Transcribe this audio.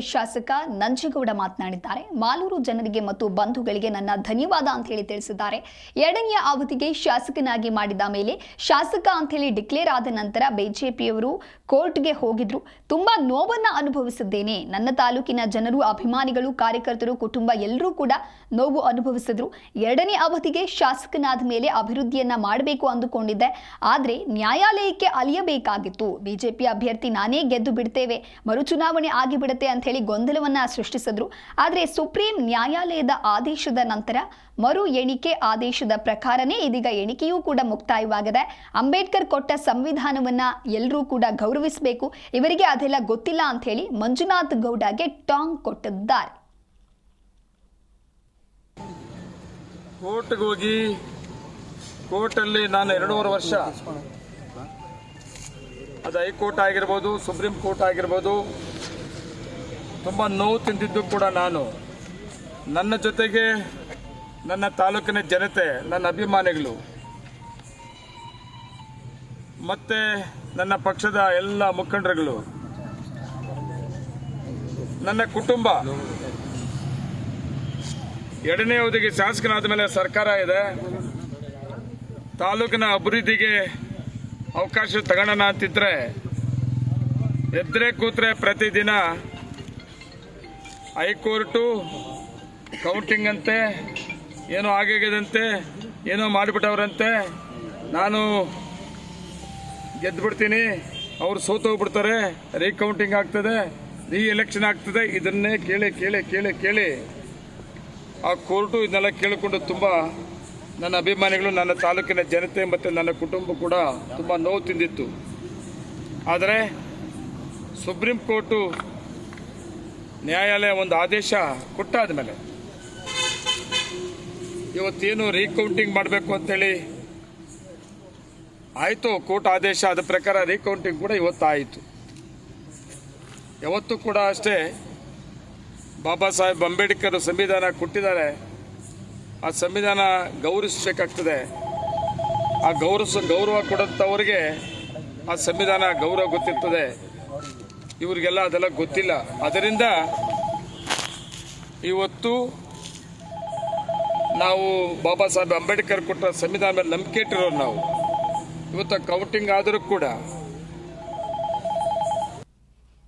ಶಾಸಕ ನಂಜೇಗೌಡ ಮಾತನಾಡಿದ್ದಾರೆ. ಮಾಲೂರು ಜನರಿಗೆ ಮತ್ತು ಬಂಧುಗಳಿಗೆ ನನ್ನ ಧನ್ಯವಾದ ಅಂತ ಹೇಳಿ ತಿಳಿಸಿದ್ದಾರೆ. ಎರಡನೆಯ ಅವಧಿಗೆ ಶಾಸಕನಾಗಿ ಮಾಡಿದ ಮೇಲೆ ಶಾಸಕ ಅಂತ ಹೇಳಿ ಡಿಕ್ಲೇರ್ ಆದ ನಂತರ ಬಿಜೆಪಿಯವರು ಕೋರ್ಟ್ಗೆ ಹೋಗಿದ್ರು. ತುಂಬಾ ನೋವನ್ನ ಅನುಭವಿಸಿದ್ದೇನೆ. ನನ್ನ ತಾಲೂಕಿನ ಜನರು, ಅಭಿಮಾನಿಗಳು, ಕಾರ್ಯಕರ್ತರು, ಕುಟುಂಬ ಎಲ್ಲರೂ ಕೂಡ ನೋವು ಅನುಭವಿಸಿದ್ರು. ಎರಡನೇ ಅವಧಿಗೆ ಶಾಸಕನಾದ ಮೇಲೆ ಅಭಿವೃದ್ಧಿಯನ್ನ ಮಾಡಬೇಕು ಅಂದುಕೊಂಡಿದ್ದೆ. ಆದ್ರೆ ನ್ಯಾಯಾಲಯಕ್ಕೆ ಅಲಿಯಬೇಕಾಗಿತ್ತು. ಬಿಜೆಪಿ ಅಭ್ಯರ್ಥಿ ನಾನೇ ಗೆದ್ದು ಬಿಡ್ತೇವೆ. ಮರುಚುನಾವಣೆ ಆಗಿಬಿಡುತ್ತೆ ಅಂತ ಹೇಳಿ ಗೊಂದಲವನ್ನ ಸೃಷ್ಟಿಸಿದ್ರು. ಆದರೆ ಸುಪ್ರೀಂ ನ್ಯಾಯಾಲಯದ ಆದೇಶದ ನಂತರ ಮರು ಎಣಿಕೆ ಆದೇಶದ ಪ್ರಕಾರನೇ ಇದೀಗ ಎಣಿಕೆಯೂ ಕೂಡ ಮುಕ್ತಾಯವಾಗಿದೆ. ಅಂಬೇಡ್ಕರ್ ಕೊಟ್ಟ ಸಂವಿಧಾನವನ್ನ ಎಲ್ಲರೂ ಕೂಡ ಗೌರವಿಸಬೇಕು. ಇವರಿಗೆ ಅದೆಲ್ಲ ಗೊತ್ತಿಲ್ಲ ಅಂತ ಹೇಳಿ ಮಂಜುನಾಥ್ ಗೌಡಗೆ ಟಾಂಗ್ ಕೊಟ್ಟಿದ್ದಾರೆ. ಕೋರ್ಟ್ಗೆ ಹೋಗಿ ಕೋರ್ಟಲ್ಲಿ ನಾನು ಎರಡೂವರೆ ವರ್ಷ ಅದು ಹೈಕೋರ್ಟ್ ಆಗಿರ್ಬೋದು, ಸುಪ್ರೀಂ ಕೋರ್ಟ್ ಆಗಿರ್ಬೋದು ತುಂಬ ನೋವು ತಿಂದಿದ್ದು ಕೂಡ ನಾನು. ನನ್ನ ಜೊತೆಗೆ ನನ್ನ ತಾಲೂಕಿನ ಜನತೆ, ನನ್ನ ಅಭಿಮಾನಿಗಳು, ಮತ್ತು ನನ್ನ ಪಕ್ಷದ ಎಲ್ಲ ಮುಖಂಡರುಗಳು, ನನ್ನ ಕುಟುಂಬ. ಎರಡನೇ ಅವಧಿಗೆ ಶಾಸಕನಾದ ಮೇಲೆ ಸರ್ಕಾರ ಇದೆ. ತಾಲೂಕಿನ ಅಭಿವೃದ್ಧಿಗೆ ಅವಕಾಶ ತಗೋಣ ಅಂತಿದ್ರೆ ಎದ್ರೆ ಕೂತ್ರೆ ಪ್ರತಿದಿನ ಹೈಕೋರ್ಟು ಕೌಂಟಿಂಗ್ ಅಂತೆ ಏನೋ ಆಗಿದಂತೆ ಏನೋ ಮಾಡಿಬಿಟ್ಟವ್ರಂತೆ. ನಾನು ಗೆದ್ದುಬಿಡ್ತೀನಿ ಅವ್ರು ಸೋತೋಗ್ಬಿಡ್ತಾರೆ, ರೀಕೌಂಟಿಂಗ್ ಆಗ್ತದೆ ರೀ ಎಲೆಕ್ಷನ್ ಆಗ್ತದೆ, ಇದನ್ನೇ ಕೇಳಿ ಕೇಳಿ ಕೇಳಿ ಕೇಳಿ. ಆ ಕೋರ್ಟು ಇದನ್ನೆಲ್ಲ ಕೇಳಿಕೊಂಡು ತುಂಬ ನನ್ನ ಅಭಿಮಾನಿಗಳು, ನನ್ನ ತಾಲೂಕಿನ ಜನತೆ ಮತ್ತು ನನ್ನ ಕುಟುಂಬ ಕೂಡ ತುಂಬ ನೋವು ತಿಂದಿತ್ತು. ಆದರೆ ಸುಪ್ರೀಂ ಕೋರ್ಟು ನ್ಯಾಯಾಲಯ ಒಂದು ಆದೇಶ ಕೊಟ್ಟಾದ ಮೇಲೆ ಇವತ್ತೇನು ರೀಕೌಂಟಿಂಗ್ ಮಾಡಬೇಕು ಅಂತೇಳಿ ಆಯಿತು, ಕೋರ್ಟ್ ಆದೇಶ ಅದ ಪ್ರಕಾರ ರೀಕೌಂಟಿಂಗ್ ಕೂಡ ಇವತ್ತು ಆಯಿತು ಯಾವತ್ತೂ ಕೂಡ ಅಷ್ಟೇ ಬಾಬಾ ಸಾಹೇಬ್ ಅಂಬೇಡ್ಕರ್ ಸಂವಿಧಾನ ಕೊಟ್ಟಿದ್ದಾರೆ. ಆ ಸಂವಿಧಾನ ಗೌರವಿಸಬೇಕಾಗ್ತದೆ. ಆ ಗೌರವ ಗೌರವ ಕೊಡಂಥವ್ರಿಗೆ ಆ ಸಂವಿಧಾನ ಗೌರವ ಗೊತ್ತಿರ್ತದೆ. ಇವರಿಗೆಲ್ಲ ಅದೆಲ್ಲ ಗೊತ್ತಿಲ್ಲ. ಅದರಿಂದ ಇವತ್ತು ನಾವು ಬಾಬಾ ಸಾಹೇಬ್ ಅಂಬೇಡ್ಕರ್ ಕೊಟ್ಟ ಸಂವಿಧಾನ ಮೇಲೆ ನಂಬಿಕೆ ಇಟ್ಟಿರೋರು ನಾವು. ಇವತ್ತು ಕೌಂಟಿಂಗ್ ಆದರೂ ಕೂಡ